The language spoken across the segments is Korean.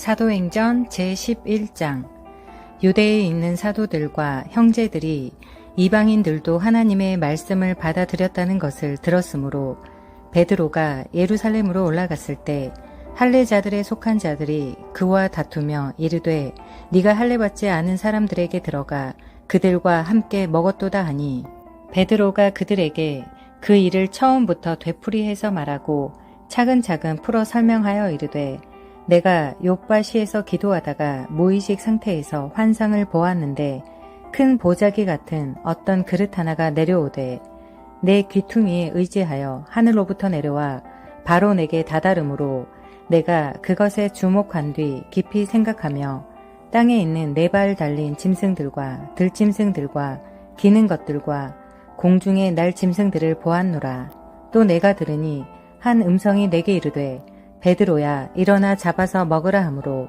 사도행전 제11장. 유대에 있는 사도들과 형제들이 이방인들도 하나님의 말씀을 받아들였다는 것을 들었으므로 베드로가 예루살렘으로 올라갔을 때 할례자들에 속한 자들이 그와 다투며 이르되 네가 할례 받지 않은 사람들에게 들어가 그들과 함께 먹었도다 하니. 베드로가 그들에게 그 일을 처음부터 되풀이해서 말하고 차근차근 풀어 설명하여 이르되 내가 요바시에서 기도하다가 무의식 상태에서 환상을 보았는데 큰 보자기 같은 어떤 그릇 하나가 내려오되 내 귀퉁이에 의지하여 하늘로부터 내려와 바로 내게 다다름으로 내가 그것에 주목한 뒤 깊이 생각하며 땅에 있는 네 발 달린 짐승들과 들짐승들과 기는 것들과 공중에 날 짐승들을 보았노라. 또 내가 들으니 한 음성이 내게 이르되 베드로야 일어나 잡아서 먹으라 하므로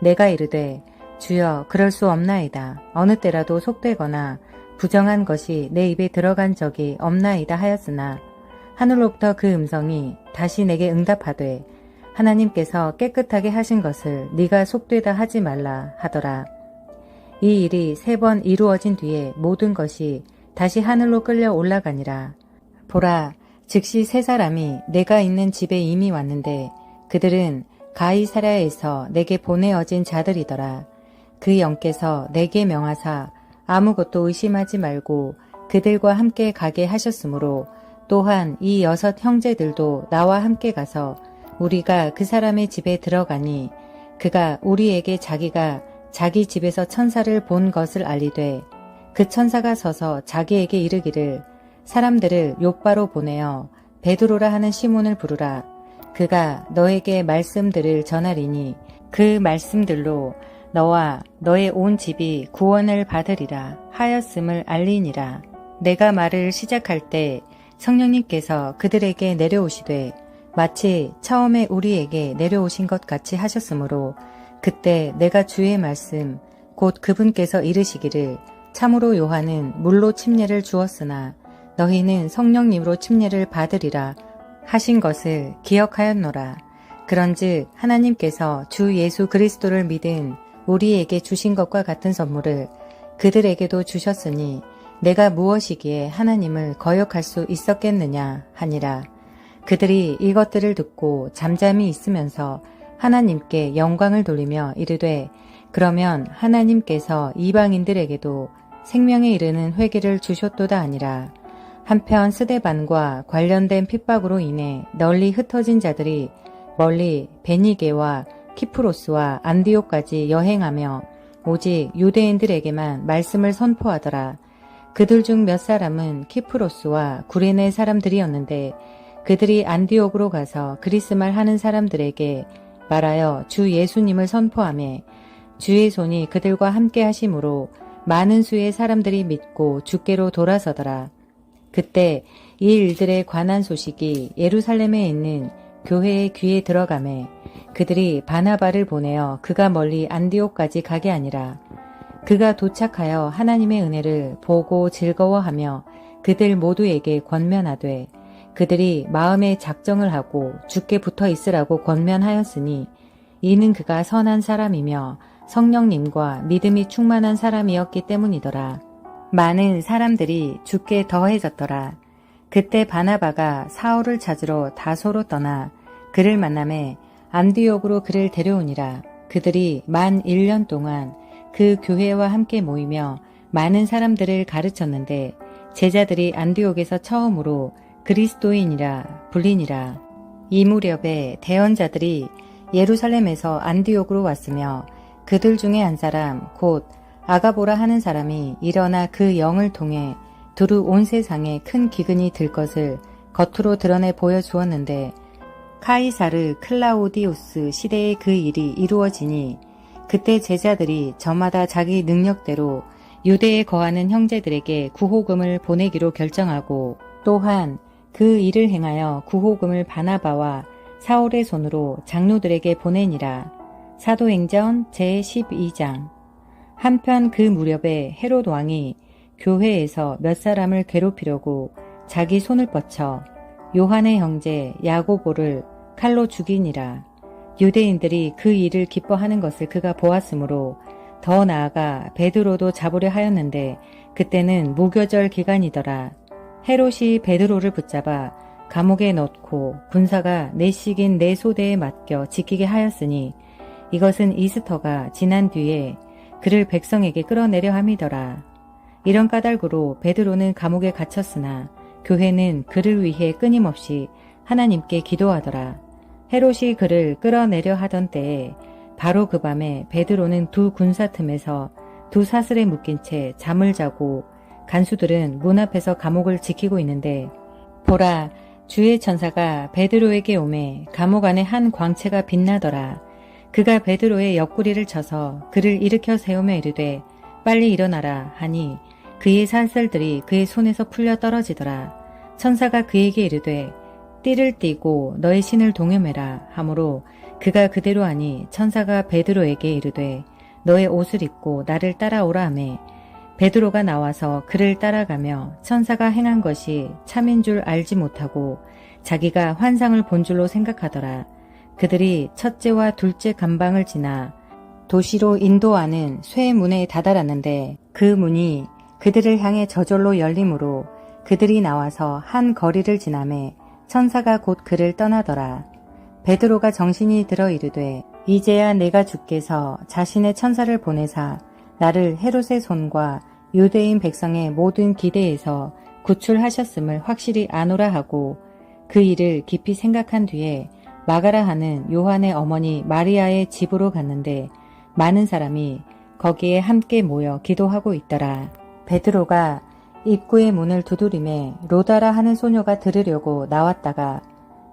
내가 이르되 주여 그럴 수 없나이다. 어느 때라도 속되거나 부정한 것이 내 입에 들어간 적이 없나이다 하였으나 하늘로부터 그 음성이 다시 내게 응답하되 하나님께서 깨끗하게 하신 것을 네가 속되다 하지 말라 하더라. 이 일이 세 번 이루어진 뒤에 모든 것이 다시 하늘로 끌려 올라가니라. 보라, 즉시 세 사람이 내가 있는 집에 이미 왔는데 그들은 가이사랴에서 내게 보내어진 자들이더라. 그 영께서 내게 명하사 아무것도 의심하지 말고 그들과 함께 가게 하셨으므로 또한 이 여섯 형제들도 나와 함께 가서 우리가 그 사람의 집에 들어가니 그가 우리에게 자기가 자기 집에서 천사를 본 것을 알리되 그 천사가 서서 자기에게 이르기를 사람들을 요바로 보내어 베드로라 하는 시몬을 부르라 그가 너에게 말씀들을 전하리니 그 말씀들로 너와 너의 온 집이 구원을 받으리라 하였음을 알리니라. 내가 말을 시작할 때 성령님께서 그들에게 내려오시되 마치 처음에 우리에게 내려오신 것 같이 하셨으므로 그때 내가 주의 말씀 곧 그분께서 이르시기를 참으로 요한은 물로 침례를 주었으나 너희는 성령님으로 침례를 받으리라 하신 것을 기억하였노라. 그런즉 하나님께서 주 예수 그리스도를 믿은 우리에게 주신 것과 같은 선물을 그들에게도 주셨으니 내가 무엇이기에 하나님을 거역할 수 있었겠느냐 하니라. 그들이 이것들을 듣고 잠잠히 있으면서 하나님께 영광을 돌리며 이르되 그러면 하나님께서 이방인들에게도 생명에 이르는 회개를 주셨도다 아니라 한편 스데반과 관련된 핍박으로 인해 널리 흩어진 자들이 멀리 베니게와 키프로스와 안디오까지 여행하며 오직 유대인들에게만 말씀을 선포하더라. 그들 중 몇 사람은 키프로스와 구레네 사람들이었는데 그들이 안디옥으로 가서 그리스말 하는 사람들에게 말하여 주 예수님을 선포하며 주의 손이 그들과 함께 하심으로 많은 수의 사람들이 믿고 주께로 돌아서더라. 그때 이 일들에 관한 소식이 예루살렘에 있는 교회의 귀에 들어가매 그들이 바나바를 보내어 그가 멀리 안디옥까지 가게 아니라 그가 도착하여 하나님의 은혜를 보고 즐거워하며 그들 모두에게 권면하되 그들이 마음의 작정을 하고 죽게 붙어 있으라고 권면하였으니 이는 그가 선한 사람이며 성령님과 믿음이 충만한 사람이었기 때문이더라. 많은 사람들이 죽게 더해졌더라. 그때 바나바가 사울을 찾으러 다소로 떠나 그를 만남에 안디옥으로 그를 데려오니라. 그들이 만 1년 동안 그 교회와 함께 모이며 많은 사람들을 가르쳤는데 제자들이 안디옥에서 처음으로 그리스도인이라 불리니라. 이 무렵에 대언자들이 예루살렘에서 안디옥으로 왔으며 그들 중에 한 사람 곧 아가보라 하는 사람이 일어나 그 영을 통해 두루 온 세상에 큰 기근이 들 것을 겉으로 드러내 보여주었는데 카이사르 클라우디우스 시대의 그 일이 이루어지니 그때 제자들이 저마다 자기 능력대로 유대에 거하는 형제들에게 구호금을 보내기로 결정하고 또한 그 일을 행하여 구호금을 바나바와 사울의 손으로 장로들에게 보내니라. 사도행전 제12장 한편 그 무렵에 헤롯 왕이 교회에서 몇 사람을 괴롭히려고 자기 손을 뻗쳐 요한의 형제 야고보를 칼로 죽이니라. 유대인들이 그 일을 기뻐하는 것을 그가 보았으므로 더 나아가 베드로도 잡으려 하였는데 그때는 무교절 기간이더라. 헤롯이 베드로를 붙잡아 감옥에 넣고 군사가 내식인 내 소대에 맡겨 지키게 하였으니 이것은 이스터가 지난 뒤에 그를 백성에게 끌어내려 함이더라. 이런 까닭으로 베드로는 감옥에 갇혔으나 교회는 그를 위해 끊임없이 하나님께 기도하더라. 헤롯이 그를 끌어내려 하던 때에 바로 그 밤에 베드로는 두 군사 틈에서 두 사슬에 묶인 채 잠을 자고 간수들은 문 앞에서 감옥을 지키고 있는데 보라 주의 천사가 베드로에게 오매 감옥 안에 한 광채가 빛나더라. 그가 베드로의 옆구리를 쳐서 그를 일으켜 세우며 이르되 빨리 일어나라 하니 그의 살살들이 그의 손에서 풀려 떨어지더라. 천사가 그에게 이르되 띠를 띠고 너의 신을 동여매라 하므로 그가 그대로 하니 천사가 베드로에게 이르되 너의 옷을 입고 나를 따라오라 하매 베드로가 나와서 그를 따라가며 천사가 행한 것이 참인 줄 알지 못하고 자기가 환상을 본 줄로 생각하더라. 그들이 첫째와 둘째 감방을 지나 도시로 인도하는 쇠 문에 다다랐는데 그 문이 그들을 향해 저절로 열리므로 그들이 나와서 한 거리를 지나매 천사가 곧 그를 떠나더라. 베드로가 정신이 들어 이르되 이제야 내가 주께서 자신의 천사를 보내사 나를 헤롯의 손과 유대인 백성의 모든 기대에서 구출하셨음을 확실히 아노라 하고 그 일을 깊이 생각한 뒤에 마가라 하는 요한의 어머니 마리아의 집으로 갔는데 많은 사람이 거기에 함께 모여 기도하고 있더라. 베드로가 입구의 문을 두드림에 로다라 하는 소녀가 들으려고 나왔다가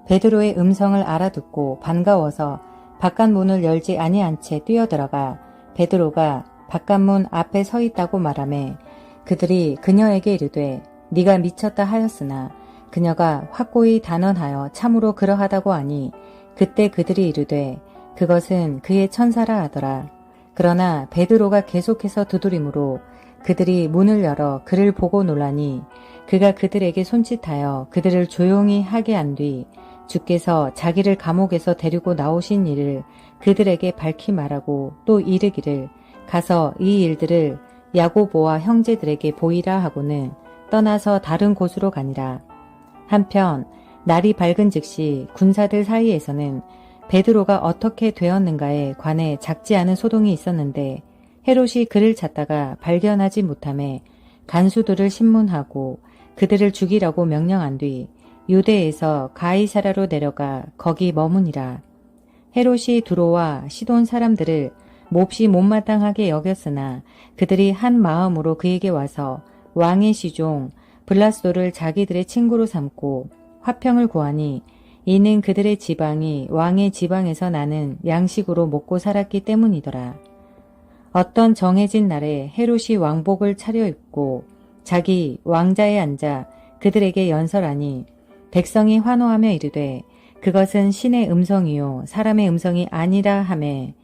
베드로의 음성을 알아듣고 반가워서 바깥 문을 열지 아니한 채 뛰어들어가 베드로가 바깥 문 앞에 서 있다고 말하매 그들이 그녀에게 이르되 네가 미쳤다 하였으나 그녀가 확고히 단언하여 참으로 그러하다고 하니 그때 그들이 이르되 그것은 그의 천사라 하더라. 그러나 베드로가 계속해서 두드림으로 그들이 문을 열어 그를 보고 놀라니 그가 그들에게 손짓하여 그들을 조용히 하게 한 뒤 주께서 자기를 감옥에서 데리고 나오신 일을 그들에게 밝히 말하고 또 이르기를 가서 이 일들을 야고보와 형제들에게 보이라 하고는 떠나서 다른 곳으로 가니라. 한편 날이 밝은 즉시 군사들 사이에서는 베드로가 어떻게 되었는가에 관해 작지 않은 소동이 있었는데 헤롯이 그를 찾다가 발견하지 못함에 간수들을 신문하고 그들을 죽이라고 명령한 뒤 유대에서 가이사라로 내려가 거기 머무니라. 헤롯이 두로와 시돈 사람들을 몹시 못마땅하게 여겼으나 그들이 한 마음으로 그에게 와서 왕의 시종 블라스도를 자기들의 친구로 삼고 화평을 구하니 이는 그들의 지방이 왕의 지방에서 나는 양식으로 먹고 살았기 때문이더라. 어떤 정해진 날에 헤롯이 왕복을 차려입고 자기 왕자에 앉아 그들에게 연설하니 백성이 환호하며 이르되 그것은 신의 음성이요 사람의 음성이 아니라 하매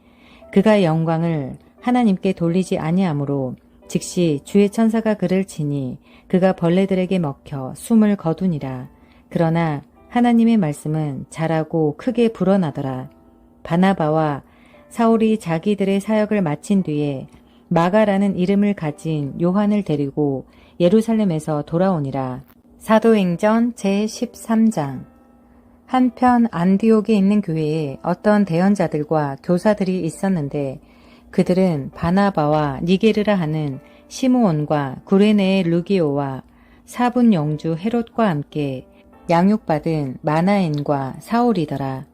그가 영광을 하나님께 돌리지 아니하므로 즉시 주의 천사가 그를 치니 그가 벌레들에게 먹혀 숨을 거두니라. 그러나 하나님의 말씀은 자라고 크게 불어나더라. 바나바와 사울이 자기들의 사역을 마친 뒤에 마가라는 이름을 가진 요한을 데리고 예루살렘에서 돌아오니라. 사도행전 제13장 한편 안디옥에 있는 교회에 어떤 대언자들과 교사들이 있었는데 그들은 바나바와 니게르라 하는 시므온과 구레네의 루기오와 사분 영주 헤롯과 함께 양육받은 마나엔과 사울이더라.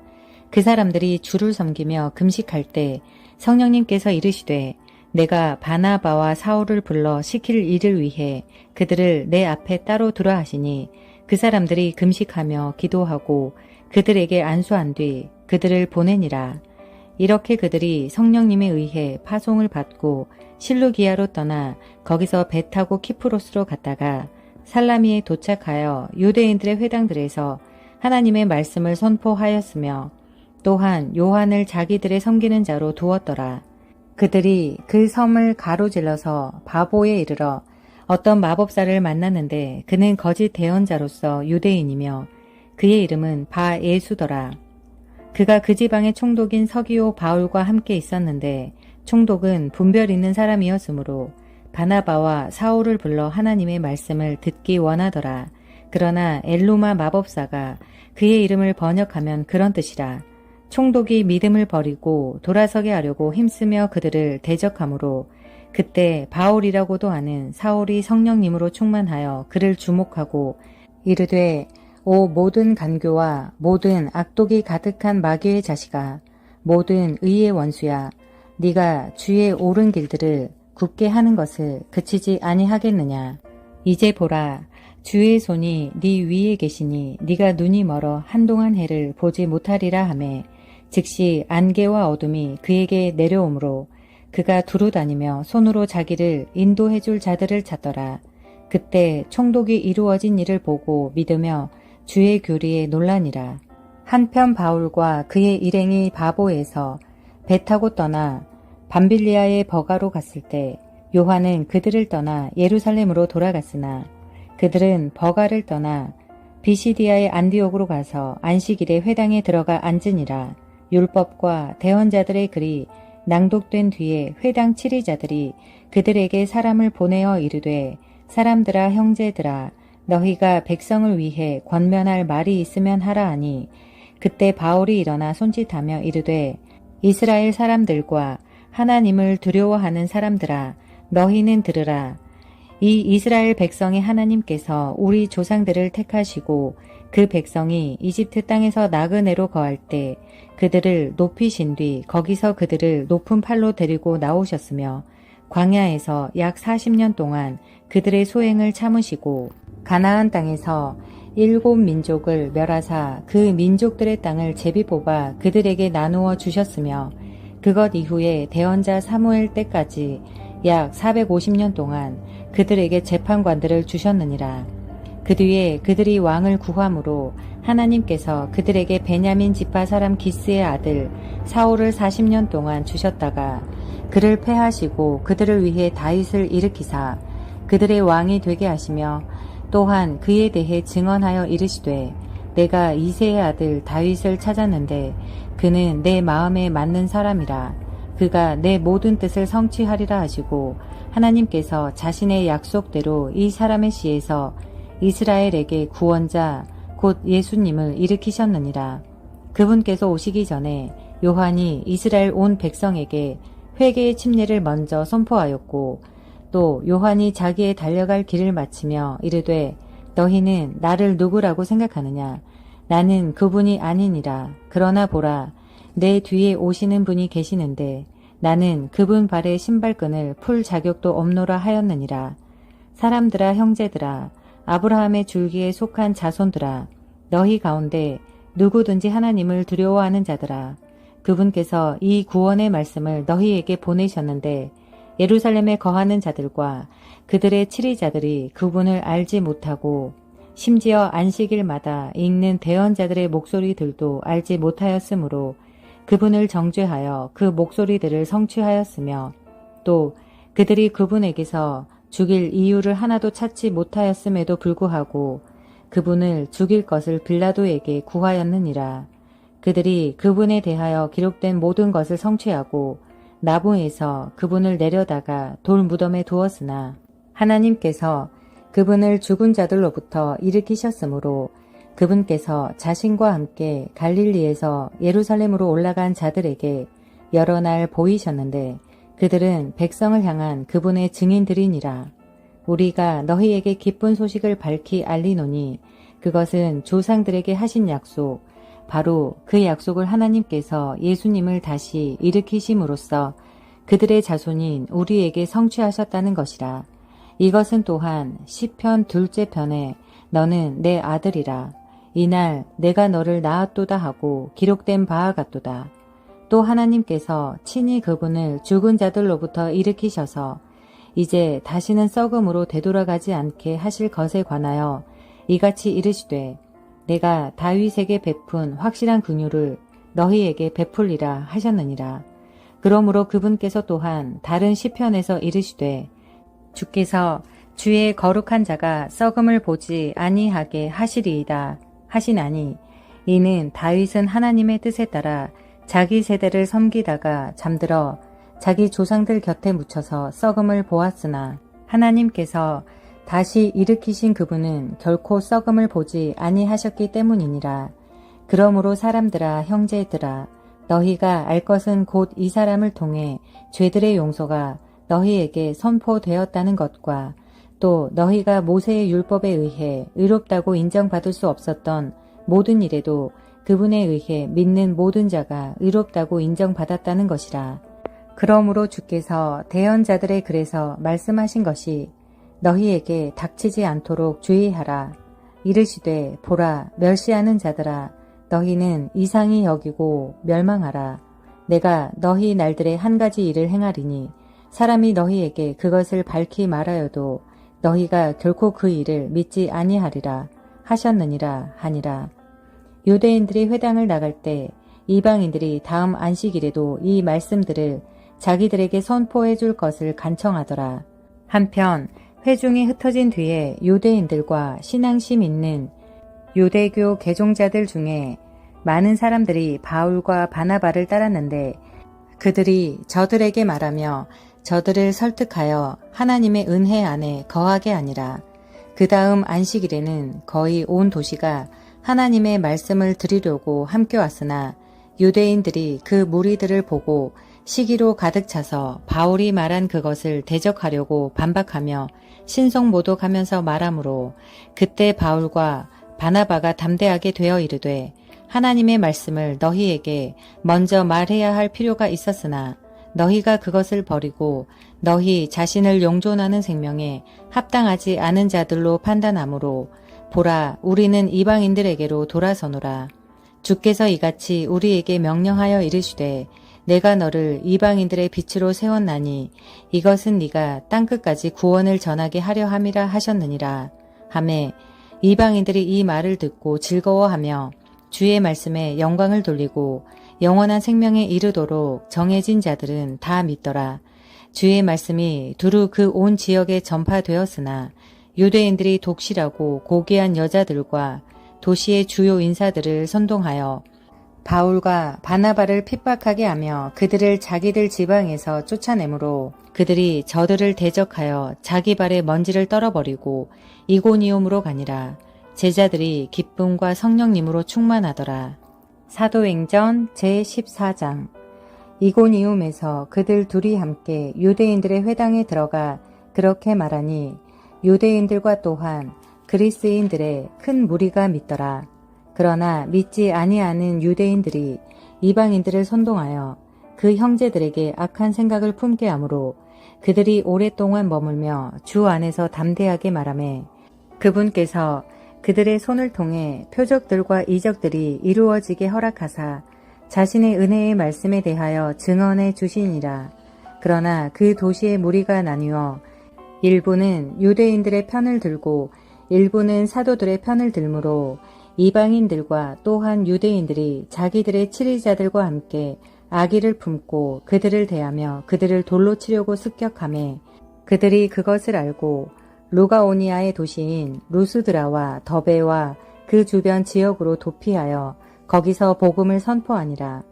그 사람들이 주를 섬기며 금식할 때 성령님께서 이르시되 내가 바나바와 사울을 불러 시킬 일을 위해 그들을 내 앞에 따로 두라 하시니 그 사람들이 금식하며 기도하고 그들에게 안수한 뒤 그들을 보내니라. 이렇게 그들이 성령님에 의해 파송을 받고 실루기아로 떠나 거기서 배 타고 키프로스로 갔다가 살라미에 도착하여 유대인들의 회당들에서 하나님의 말씀을 선포하였으며 또한 요한을 자기들의 섬기는 자로 두었더라. 그들이 그 섬을 가로질러서 바보에 이르러 어떤 마법사를 만났는데 그는 거짓 대언자로서 유대인이며 그의 이름은 바 예수더라. 그가 그 지방의 총독인 서기오 바울과 함께 있었는데 총독은 분별 있는 사람이었으므로 바나바와 사울을 불러 하나님의 말씀을 듣기 원하더라. 그러나 엘로마 마법사가 그의 이름을 번역하면 그런 뜻이라. 총독이 믿음을 버리고 돌아서게 하려고 힘쓰며 그들을 대적하므로 그때 바울이라고도 하는 사울이 성령님으로 충만하여 그를 주목하고 이르되 오 모든 간교와 모든 악독이 가득한 마귀의 자식아 모든 의의 원수야 네가 주의 옳은 길들을 굳게 하는 것을 그치지 아니하겠느냐 이제 보라 주의 손이 네 위에 계시니 네가 눈이 멀어 한동안 해를 보지 못하리라 하매 즉시 안개와 어둠이 그에게 내려오므로 그가 두루 다니며 손으로 자기를 인도해 줄 자들을 찾더라. 그때 총독이 이루어진 일을 보고 믿으며 주의 교리에 논란이라. 한편 바울과 그의 일행이 바보에서 배 타고 떠나 밤빌리아의 버가로 갔을 때 요한은 그들을 떠나 예루살렘으로 돌아갔으나 그들은 버가를 떠나 비시디아의 안디옥으로 가서 안식일에 회당에 들어가 앉으니라. 율법과 대언자들의 글이 낭독된 뒤에 회당 치리자들이 그들에게 사람을 보내어 이르되 사람들아 형제들아 너희가 백성을 위해 권면할 말이 있으면 하라 하니 그때 바울이 일어나 손짓하며 이르되 이스라엘 사람들과 하나님을 두려워하는 사람들아 너희는 들으라. 이 이스라엘 백성의 하나님께서 우리 조상들을 택하시고 그 백성이 이집트 땅에서 나그네로 거할 때 그들을 높이신 뒤 거기서 그들을 높은 팔로 데리고 나오셨으며 광야에서 약 40년 동안 그들의 소행을 참으시고 가나안 땅에서 일곱 민족을 멸하사 그 민족들의 땅을 제비 뽑아 그들에게 나누어 주셨으며 그것 이후에 대언자 사무엘 때까지 약 450년 동안 그들에게 재판관들을 주셨느니라. 그 뒤에 그들이 왕을 구함으로 하나님께서 그들에게 베냐민 지파 사람 기스의 아들 사울을 40년 동안 주셨다가 그를 패하시고 그들을 위해 다윗을 일으키사 그들의 왕이 되게 하시며 또한 그에 대해 증언하여 이르시되 내가 이세의 아들 다윗을 찾았는데 그는 내 마음에 맞는 사람이라 그가 내 모든 뜻을 성취하리라 하시고 하나님께서 자신의 약속대로 이 사람의 시에서 이스라엘에게 구원자 곧 예수님을 일으키셨느니라. 그분께서 오시기 전에 요한이 이스라엘 온 백성에게 회개의 침례를 먼저 선포하였고 또 요한이 자기의 달려갈 길을 마치며 이르되 너희는 나를 누구라고 생각하느냐? 나는 그분이 아니니라. 그러나 보라 내 뒤에 오시는 분이 계시는데 나는 그분 발에 신발끈을 풀 자격도 없노라 하였느니라. 사람들아 형제들아 아브라함의 줄기에 속한 자손들아 너희 가운데 누구든지 하나님을 두려워하는 자들아 그분께서 이 구원의 말씀을 너희에게 보내셨는데 예루살렘에 거하는 자들과 그들의 치리자들이 그분을 알지 못하고 심지어 안식일마다 읽는 대언자들의 목소리들도 알지 못하였으므로 그분을 정죄하여 그 목소리들을 성취하였으며 또 그들이 그분에게서 죽일 이유를 하나도 찾지 못하였음에도 불구하고 그분을 죽일 것을 빌라도에게 구하였느니라. 그들이 그분에 대하여 기록된 모든 것을 성취하고 나무에서 그분을 내려다가 돌 무덤에 두었으나 하나님께서 그분을 죽은 자들로부터 일으키셨으므로 그분께서 자신과 함께 갈릴리에서 예루살렘으로 올라간 자들에게 여러 날 보이셨는데 그들은 백성을 향한 그분의 증인들이니라. 우리가 너희에게 기쁜 소식을 밝히 알리노니 그것은 조상들에게 하신 약속, 바로 그 약속을 하나님께서 예수님을 다시 일으키심으로써 그들의 자손인 우리에게 성취하셨다는 것이라. 이것은 또한 시편 둘째 편에 너는 내 아들이라. 이날 내가 너를 낳았도다 하고 기록된 바와 같도다. 또 하나님께서 친히 그분을 죽은 자들로부터 일으키셔서 이제 다시는 썩음으로 되돌아가지 않게 하실 것에 관하여 이같이 이르시되 내가 다윗에게 베푼 확실한 긍휼을 너희에게 베풀리라 하셨느니라. 그러므로 그분께서 또한 다른 시편에서 이르시되 주께서 주의 거룩한 자가 썩음을 보지 아니하게 하시리이다 하시나니 이는 다윗은 하나님의 뜻에 따라 자기 세대를 섬기다가 잠들어 자기 조상들 곁에 묻혀서 썩음을 보았으나 하나님께서 다시 일으키신 그분은 결코 썩음을 보지 아니하셨기 때문이니라. 그러므로 사람들아 형제들아 너희가 알 것은 곧 이 사람을 통해 죄들의 용서가 너희에게 선포되었다는 것과 또 너희가 모세의 율법에 의해 의롭다고 인정받을 수 없었던 모든 일에도 그분에 의해 믿는 모든 자가 의롭다고 인정받았다는 것이라. 그러므로 주께서 대언자들의 글에서 말씀하신 것이 너희에게 닥치지 않도록 주의하라. 이르시되 보라 멸시하는 자들아 너희는 이상히 여기고 멸망하라. 내가 너희 날들의 한 가지 일을 행하리니 사람이 너희에게 그것을 밝히 말하여도 너희가 결코 그 일을 믿지 아니하리라 하셨느니라 하니라. 유대인들이 회당을 나갈 때 이방인들이 다음 안식일에도 이 말씀들을 자기들에게 선포해 줄 것을 간청하더라. 한편 회중이 흩어진 뒤에 유대인들과 신앙심 있는 유대교 개종자들 중에 많은 사람들이 바울과 바나바를 따랐는데 그들이 저들에게 말하며 저들을 설득하여 하나님의 은혜 안에 거하게 아니라 그 다음 안식일에는 거의 온 도시가 하나님의 말씀을 드리려고 함께 왔으나 유대인들이 그 무리들을 보고 시기로 가득 차서 바울이 말한 그것을 대적하려고 반박하며 신성모독하면서 말하므로 그때 바울과 바나바가 담대하게 되어 이르되 하나님의 말씀을 너희에게 먼저 말해야 할 필요가 있었으나 너희가 그것을 버리고 너희 자신을 용존하는 생명에 합당하지 않은 자들로 판단하므로 보라 우리는 이방인들에게로 돌아서노라. 주께서 이같이 우리에게 명령하여 이르시되 내가 너를 이방인들의 빛으로 세웠나니 이것은 네가 땅 끝까지 구원을 전하게 하려 함이라 하셨느니라 하매 이방인들이 이 말을 듣고 즐거워하며 주의 말씀에 영광을 돌리고 영원한 생명에 이르도록 정해진 자들은 다 믿더라. 주의 말씀이 두루 그 온 지역에 전파되었으나 유대인들이 독실하고 고귀한 여자들과 도시의 주요 인사들을 선동하여 바울과 바나바를 핍박하게 하며 그들을 자기들 지방에서 쫓아내므로 그들이 저들을 대적하여 자기 발에 먼지를 떨어버리고 이고니움으로 가니라. 제자들이 기쁨과 성령님으로 충만하더라. 사도행전 제14장 이고니움에서 그들 둘이 함께 유대인들의 회당에 들어가 그렇게 말하니 유대인들과 또한 그리스인들의 큰 무리가 믿더라. 그러나 믿지 아니하는 유대인들이 이방인들을 선동하여 그 형제들에게 악한 생각을 품게 하므로 그들이 오랫동안 머물며 주 안에서 담대하게 말하매 그분께서 그들의 손을 통해 표적들과 이적들이 이루어지게 허락하사 자신의 은혜의 말씀에 대하여 증언해 주시니라. 그러나 그 도시의 무리가 나뉘어 일부는 유대인들의 편을 들고 일부는 사도들의 편을 들므로 이방인들과 또한 유대인들이 자기들의 치리자들과 함께 아기를 품고 그들을 대하며 그들을 돌로 치려고 습격함에 그들이 그것을 알고 루가오니아의 도시인 루스드라와 더베와 그 주변 지역으로 도피하여 거기서 복음을 선포하니라.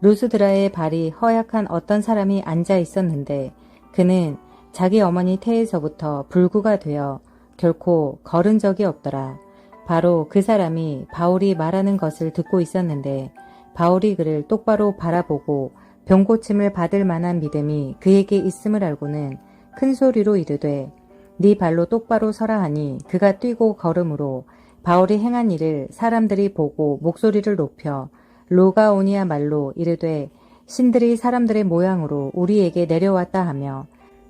루스드라의 발이 허약한 어떤 사람이 앉아 있었는데 그는 자기 어머니 태에서부터 불구가 되어 결코 걸은 적이 없더라. 바로 그 사람이 바울이 말하는 것을 듣고 있었는데 바울이 그를 똑바로 바라보고 병고침을 받을 만한 믿음이 그에게 있음을 알고는 큰 소리로 이르되 네 발로 똑바로 서라 하니 그가 뛰고 걸음으로 바울이 행한 일을 사람들이 보고 목소리를 높여 로가오니아 말로 이르되 신들이 사람들의 모양으로 우리에게 내려왔다 하며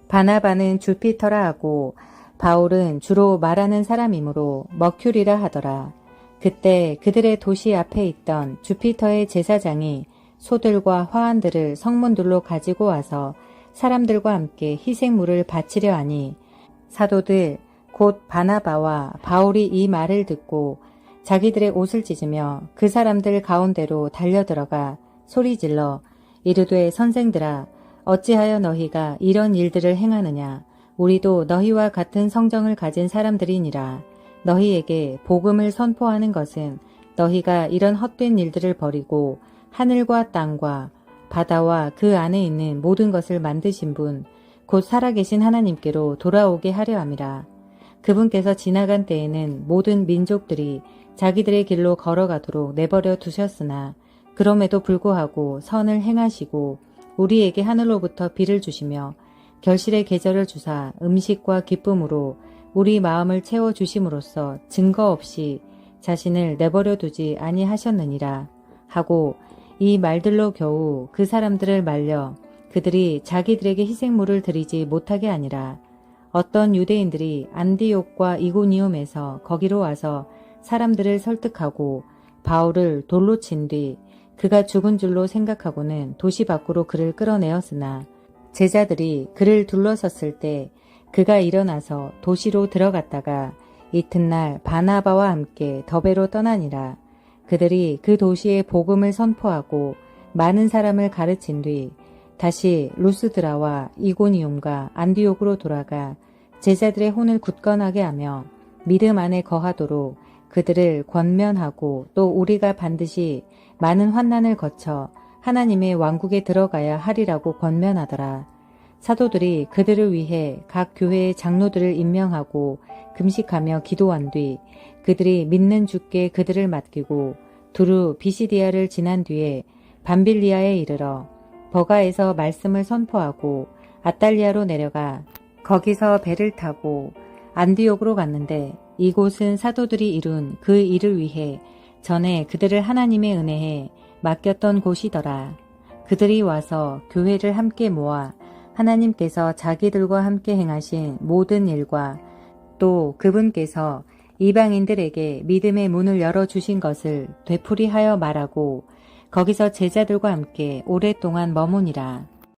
바나바는 주피터라 하고 바울은 주로 말하는 사람이므로 머큐리라 하더라. 그때 그들의 도시 앞에 있던 주피터의 제사장이 소들과 화환들을 성문들로 가지고 와서 사람들과 함께 희생물을 바치려 하니 사도들 곧 바나바와 바울이 이 말을 듣고 자기들의 옷을 찢으며 그 사람들 가운데로 달려들어가 소리질러 이르되 선생들아 어찌하여 너희가 이런 일들을 행하느냐 우리도 너희와 같은 성정을 가진 사람들이니라 너희에게 복음을 선포하는 것은 너희가 이런 헛된 일들을 버리고 하늘과 땅과 바다와 그 안에 있는 모든 것을 만드신 분, 곧 살아계신 하나님께로 돌아오게 하려 함이라. 그분께서 지나간 때에는 모든 민족들이 자기들의 길로 걸어가도록 내버려 두셨으나 그럼에도 불구하고 선을 행하시고 우리에게 하늘로부터 비를 주시며 결실의 계절을 주사 음식과 기쁨으로 우리 마음을 채워 주심으로써 증거 없이 자신을 내버려 두지 아니하셨느니라 하고 이 말들로 겨우 그 사람들을 말려 그들이 자기들에게 희생물을 드리지 못하게 아니라. 어떤 유대인들이 안디옥과 이고니움에서 거기로 와서 사람들을 설득하고 바울을 돌로 친 뒤 그가 죽은 줄로 생각하고는 도시 밖으로 그를 끌어내었으나 제자들이 그를 둘러섰을 때 그가 일어나서 도시로 들어갔다가 이튿날 바나바와 함께 더베로 떠나니라. 그들이 그 도시에 복음을 선포하고 많은 사람을 가르친 뒤 다시 루스드라와 이고니움과 안디옥으로 돌아가 제자들의 혼을 굳건하게 하며 믿음 안에 거하도록 그들을 권면하고 또 우리가 반드시 많은 환난을 거쳐 하나님의 왕국에 들어가야 하리라고 권면하더라. 사도들이 그들을 위해 각 교회의 장로들을 임명하고 금식하며 기도한 뒤 그들이 믿는 주께 그들을 맡기고 두루 비시디아를 지난 뒤에 밤빌리아에 이르러 버가에서 말씀을 선포하고 아탈리아로 내려가 거기서 배를 타고 안디옥으로 갔는데 이곳은 사도들이 이룬 그 일을 위해 전에 그들을 하나님의 은혜에 맡겼던 곳이더라. 그들이 와서 교회를 함께 모아 하나님께서 자기들과 함께 행하신 모든 일과 또 그분께서 이방인들에게 믿음의 문을 열어주신 것을 되풀이하여 말하고 거기서 제자들과 함께 오랫동안 머무니라.